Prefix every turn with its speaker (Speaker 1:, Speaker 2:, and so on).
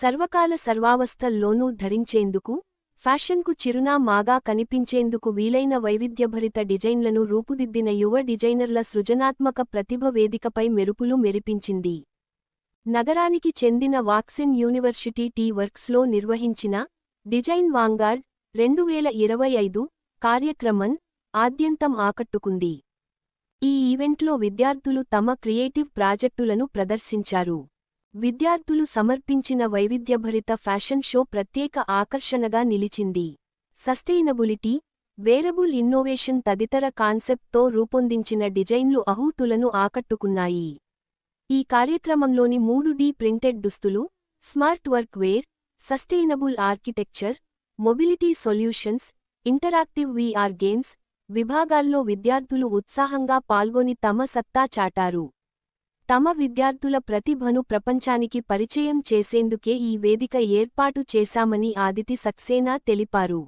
Speaker 1: సర్వకాల సర్వావస్థల్లోనూ ధరించేందుకు ఫ్యాషన్కు చిరునామాగా కనిపించేందుకు వీలైన వైవిధ్యభరిత డిజైన్లను రూపుదిద్దిన యువ డిజైనర్ల సృజనాత్మక ప్రతిభ వేదికపై మెరుపులు మెరిపించింది. నగరానికి చెందిన వాక్సిన్ యూనివర్సిటీ టీ వర్క్స్లో నిర్వహించిన డిజైన్ వాంగార్డ్ రెండు వేల ఇరవై ఐదు కార్యక్రమం ఆద్యంతం ఆకట్టుకుంది. ఈ ఈవెంట్లో విద్యార్థులు తమ క్రియేటివ్ ప్రాజెక్టులను ప్రదర్శించారు. విద్యార్థులు సమర్పించిన వైవిధ్యభరిత ఫ్యాషన్ షో ప్రత్యేక ఆకర్షణగా నిలిచింది. సస్టైనబులిటీ వేరబుల్ ఇన్నోవేషన్ తదితర కాన్సెప్ట్తో రూపొందించిన డిజైన్లు అహూతులను ఆకట్టుకున్నాయి. ఈ కార్యక్రమంలోని మూడు డీ ప్రింటెడ్ దుస్తులు smart work wear sustainable architecture mobility solutions interactive VR games విభాగాల్లో విద్యార్థులు ఉత్సాహంగా పాల్గొని తమ సత్తా చాటారు. తమ విద్యార్థుల ప్రతిభను ప్రపంచానికి పరిచయం చేసేందుకే ఈ వేదిక ఏర్పాటు చేశామని ఆదితి సక్సేనా తెలిపారు.